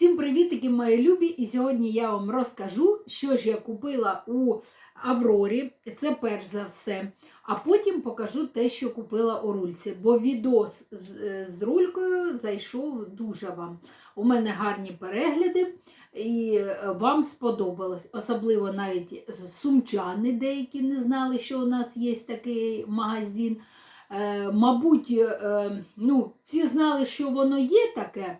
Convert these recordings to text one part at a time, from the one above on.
Всім привітики, мої любі! І сьогодні я вам розкажу, що ж я купила у Аврорі. Це перш за все. А потім покажу те, що купила у рульці. Бо відос з, з рулькою зайшов дуже вам. У мене гарні перегляди, і е, вам сподобалось. Особливо навіть сумчани деякі не знали, що у нас є такий магазин. Е, мабуть, е, ну, всі знали, що воно є таке.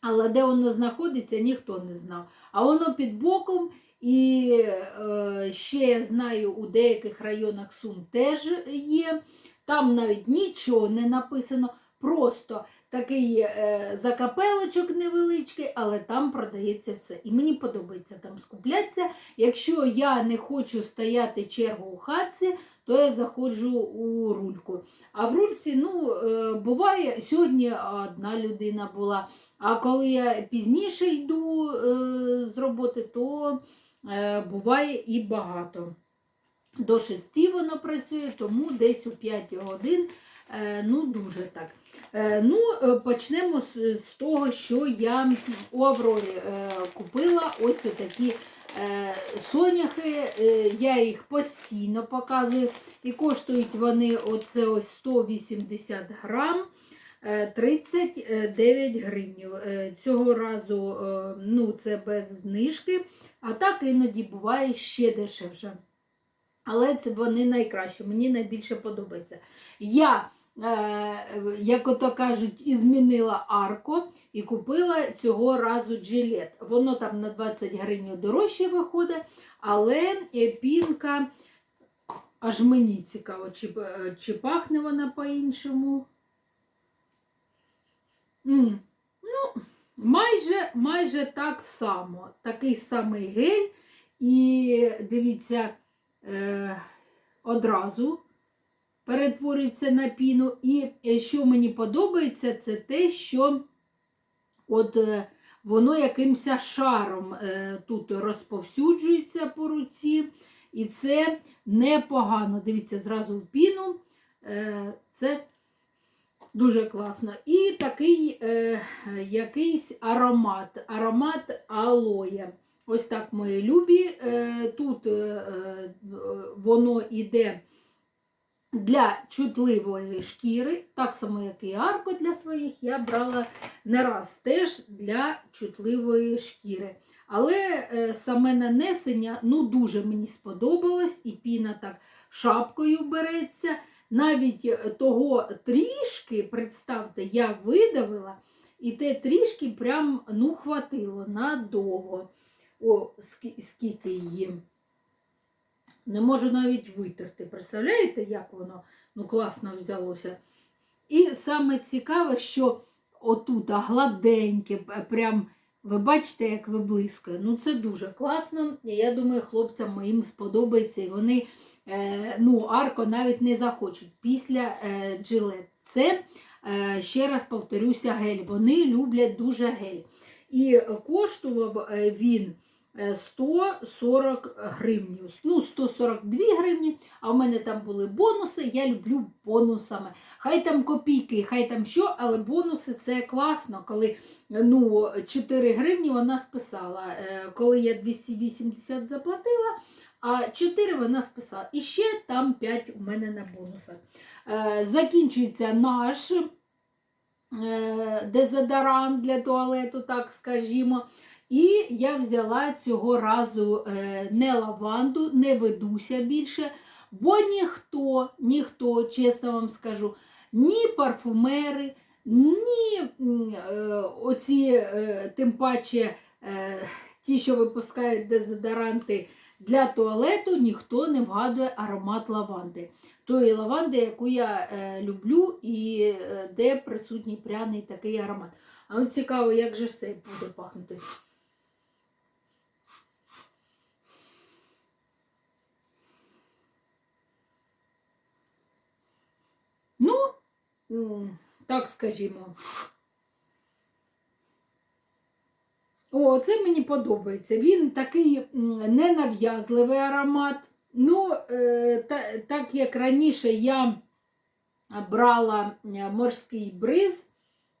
Але де воно знаходиться, ніхто не знав. А воно під боком, і е, ще я знаю, у деяких районах Сум теж є. Там навіть нічого не написано, просто такий е, закапелочок невеличкий, але там продається все. І мені подобається там скуплятися. Якщо я не хочу стояти чергу у хатці, то я заходжу у рульку. А в рульці, ну, е, буває, сьогодні одна людина була. А коли я пізніше йду е, з роботи, то е, буває і багато. До 6 воно працює, тому десь у 5 годин, ну дуже так. Ну, Почнемо з, того, що я у Аврорі купила ось отакі соняхи. Е, я їх постійно показую. І коштують вони оце ось 180 грам. Е, 39 гривнів. Е, Цього разу е, ну, це без знижки, а так іноді буває ще дешевше. Але це вони найкращі, мені найбільше подобається. Я, е, як ото кажуть, і змінила арко і купила цього разу джилет. Воно там на 20 гривень дорожче виходить, але е, пінка, аж мені цікаво, чи, е, чи пахне вона по-іншому. Ну, майже, майже так само. Такий самий гель. І дивіться, е, одразу перетворюється на піну. І е, що мені подобається, це те, що от е, воно якимось шаром е, тут розповсюджується по руці. І це непогано. Дивіться, зразу в піну. Це Дуже класно. І такий е, якийсь аромат, аромат алоє. Ось так мої любі. Тут е, воно йде для чутливої шкіри, так само, як і арко для своїх, я брала не раз теж для чутливої шкіри. Але е, саме нанесення ну, дуже мені сподобалось, і піна так шапкою береться. Навіть е, того трішки, представте, я видавила, і те трішки прям ну, хватило надовго. О, скільки її. Не можу навіть витерти. Представляєте, як воно ну, класно взялося? І саме цікаве, що отут гладеньке, прям, ви бачите, як виблискує. Ну, це дуже класно. І я думаю, хлопцям моїм сподобається. І вони Е, ну, арко навіть не захочуть після е, джилет. Це, е, ще раз повторюся, гель. Вони люблять дуже гель. І коштував він 140 гривнів. Ну, 142 гривні, а в мене там були бонуси. Я люблю бонусами. Хай там копійки, хай там що, але бонуси це класно, коли ну, 4 гривні вона списала. Коли я 280 заплатила а 4 вона списала. І ще там 5 у мене на бонусах. Е, закінчується наш е, дезодорант для туалету, так скажімо. І я взяла цього разу е, не лаванду, не ведуся більше, бо ніхто, ніхто, чесно вам скажу, ні парфумери, ні оці, тим паче ті, що випускають дезодоранти для туалету ніхто не вгадує аромат лаванди. Тої лаванди, яку я е, люблю, і е, де присутній пряний такий аромат. А от цікаво, як же це буде пахнути. Ну, так скажімо. О, це мені подобається. Він такий ненав'язливий аромат. Ну, е, та, так як раніше я брала морський бриз,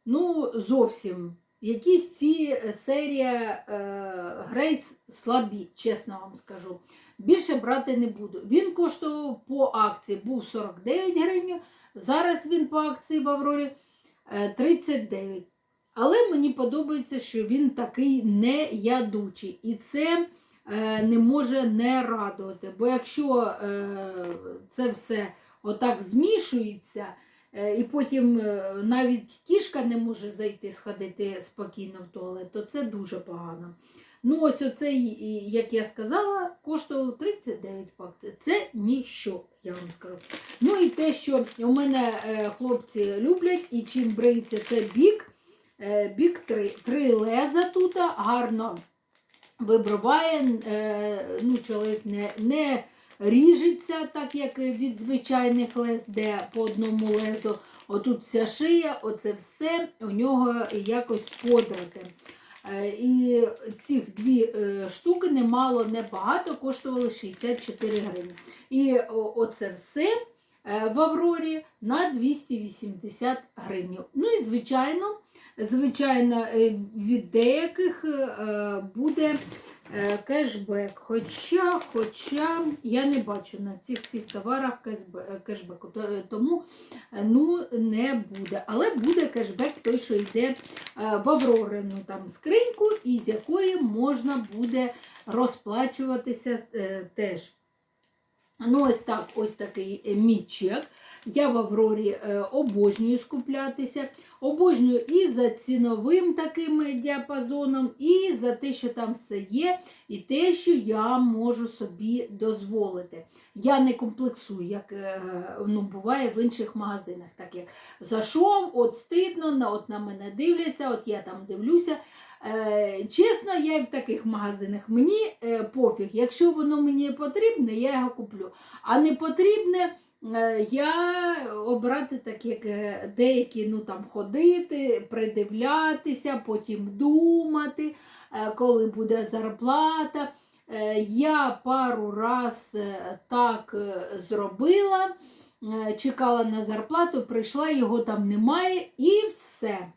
ну, зовсім якісь ці серія е, Грейс слабі, чесно вам скажу. Більше брати не буду. Він коштував по акції, був 49 гривень, зараз він по акції в Аврорі е, 39. Але мені подобається, що він такий не ядучий. І це е, не може не радувати. Бо якщо е, це все отак змішується, е, і потім е, навіть кішка не може зайти сходити спокійно в туалет, то це дуже погано. Ну, ось оцей, як я сказала, коштував 39 пакцій. Це ніщо, я вам скажу. Ну і те, що у мене е, хлопці люблять і чим бриються, це бік. Е, бік 3. Три леза тут гарно вибриває. Е, ну, чоловік не, не ріжеться, так як від звичайних лез, де по одному лезу. Отут вся шия, оце все у нього якось подрати. Е, І цих дві е, штуки немало, небагато, коштували 64 гривні. І оце все е, в Аврорі на 280 гривень. Ну і звичайно, звичайно, від деяких буде кешбек. Хоча, хоча я не бачу на цих всіх товарах е, кешбеку, е, тому е, ну, не буде. Але буде кешбек той, що йде е, в Аврорину там скриньку, із якої можна буде розплачуватися е, теж. Ну, ось так, ось такий е, мій чек. Я в Аврорі е, обожнюю скуплятися. Обожнюю і за ціновим таким діапазоном, і за те, що там все є, і те, що я можу собі дозволити. Я не комплексую, як е, ну, буває в інших магазинах. Так як зайшов, от стидно, от на мене дивляться, от я там дивлюся. Е, чесно, я і в таких магазинах. Мені е, пофіг, якщо воно мені потрібне, я його куплю. А не потрібне, я обрати так, як е, деякі ну, там, ходити, придивлятися, потім думати, е, коли буде зарплата. Е, Я пару раз е, так е, зробила, е, чекала на зарплату, прийшла, його там немає і все.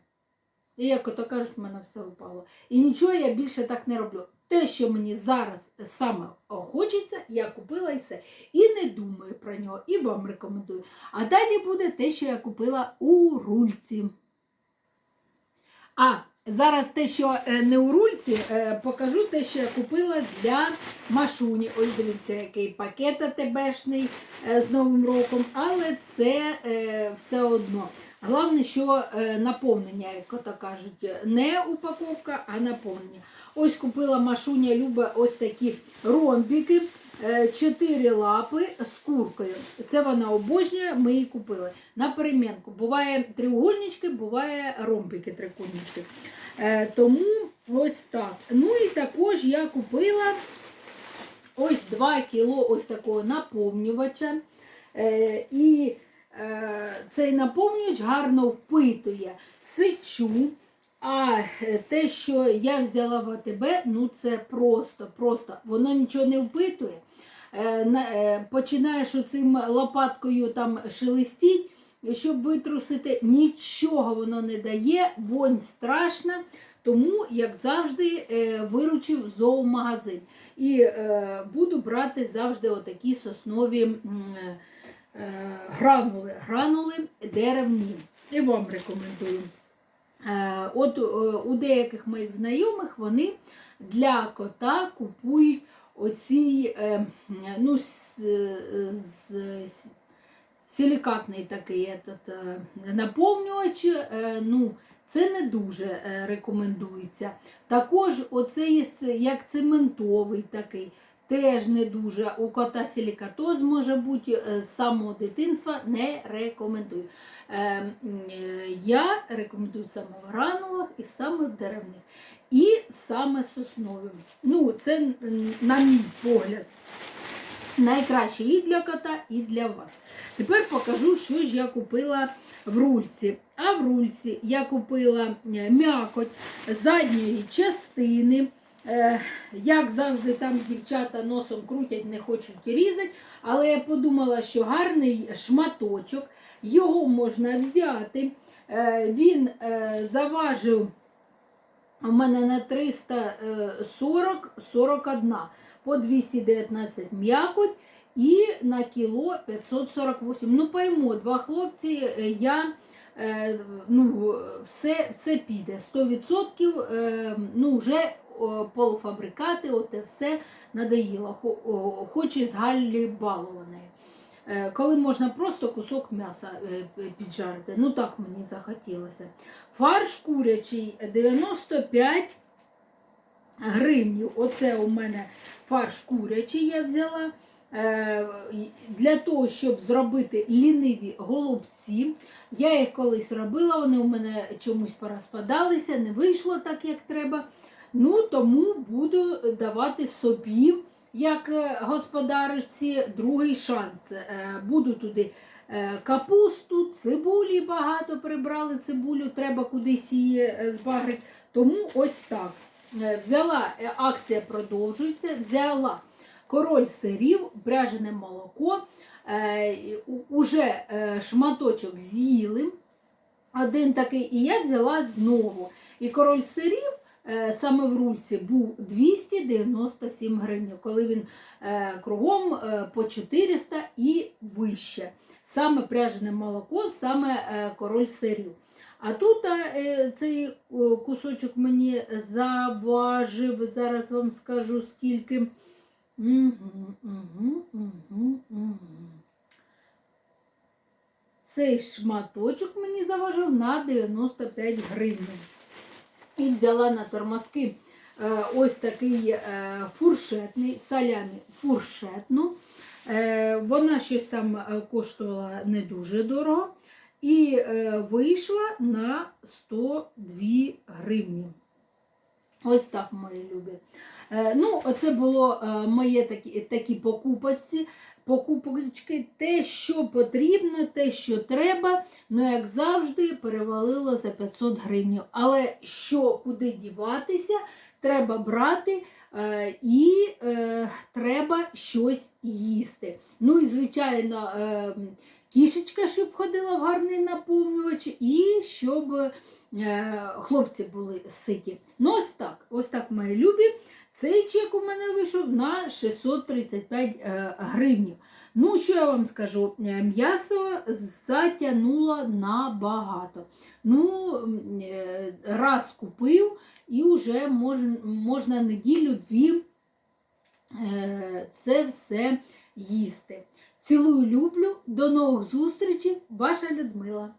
І як ото кажуть, в мене все впало. І нічого я більше так не роблю. Те, що мені зараз саме хочеться, я купила і все. І не думаю про нього, і вам рекомендую. А далі буде те, що я купила у рульці. А зараз те, що е, не у рульці, е, покажу те, що я купила для Машуні. Ось дивіться, який пакет АТБшний е, з Новим роком, але це все одно. Головне, що наповнення, як ото кажуть, не упаковка, а наповнення. Ось купила Машуня Люба ось такі ромбіки, е, чотири лапи з куркою. Це вона обожнює, ми її купили. На перемінку. Буває треугольнички, буває ромбики трикутнички. Е, Тому ось так. Ну і також я купила ось 2 кіло ось такого наповнювача. Е, І цей наповнювач гарно впитує сичу. А е, те, що я взяла в АТБ, ну це просто, просто, воно нічого не впитує. Е, е, Починаєш оцим лопаткою там шелестіть, щоб витрусити, нічого воно не дає, вонь страшна. Тому, як завжди, виручив зоомагазин. І буду брати завжди отакі соснові гранули, гранули деревні. І вам рекомендую. Е, От е, у деяких моїх знайомих вони для кота купують оці е, ну, силікатний такий этот, наповнювач. Ну, це не дуже рекомендується. Також оцей с- як цементовий такий. Теж не дуже у кота силікатоз може бути е, з самого дитинства не рекомендую. Е, е, Я рекомендую саме в гранулах і саме в деревних. І саме сосновим. Ну, це, на мій погляд, найкраще і для кота, і для вас. Тепер покажу, що ж я купила в рульці. А в рульці я купила е, м'якоть задньої частини. Е, Як завжди, там дівчата носом крутять, не хочуть різати. Але я подумала, що гарний шматочок, його можна взяти. Е, Він е, заважив У мене на 340 41, по 219 м'якоть і на кіло 548. Ну, поймо, два хлопці, я ну, все, все піде. 100% е, ну, вже полуфабрикати, оте все надоїло. Хо- о, Хоче з Галлі балованої. Е, Коли можна просто кусок м'яса е, піджарити. Ну так мені захотілося. Фарш курячий 95 гривнів. Оце у мене фарш курячий я взяла. Е, Для того, щоб зробити ліниві голубці. Я їх колись робила, вони у мене чомусь порозпадалися, не вийшло так, як треба. Ну, тому буду давати собі, як е, господарці, другий шанс. Е, Буду туди е, капусту, цибулі багато прибрали цибулю, треба кудись її збагрити. Тому ось так. Взяла, акція продовжується, взяла король сирів, бряжене молоко, уже шматочок з'їли. Один такий, і я взяла знову. І король сирів саме в рульці був 297 гривень, коли він е, кругом е, по 400 і вище. Саме пряжене молоко, саме е, король сирів. А тут е, цей кусочок мені заважив, зараз вам скажу скільки. Цей шматочок мені заважив на 95 гривень. І взяла на тормозки е, ось такий е, фуршетний, салямі фуршетну. Е, вона щось там коштувала не дуже дорого. І вийшла на 102 гривні. Ось так, мої любі. Ну, оце було моє такі, такі покупочці, покупочки, те, що потрібно, те, що треба. Ну, як завжди, перевалило за 500 гривень. Але що, куди діватися, треба брати е, і е, треба щось їсти. Ну і, звичайно, е, кішечка, щоб ходила в гарний наповнювач, і щоб е, хлопці були ситі. Ну, ось так, ось так, мої любі. Цей чек у мене вийшов на 635 е, гривнів. Ну, що я вам скажу, Е, м'ясо затягнуло набагато. Ну, е, раз купив і вже можна, неділю-дві це все їсти. Цілую, люблю. До нових зустрічей, ваша Людмила.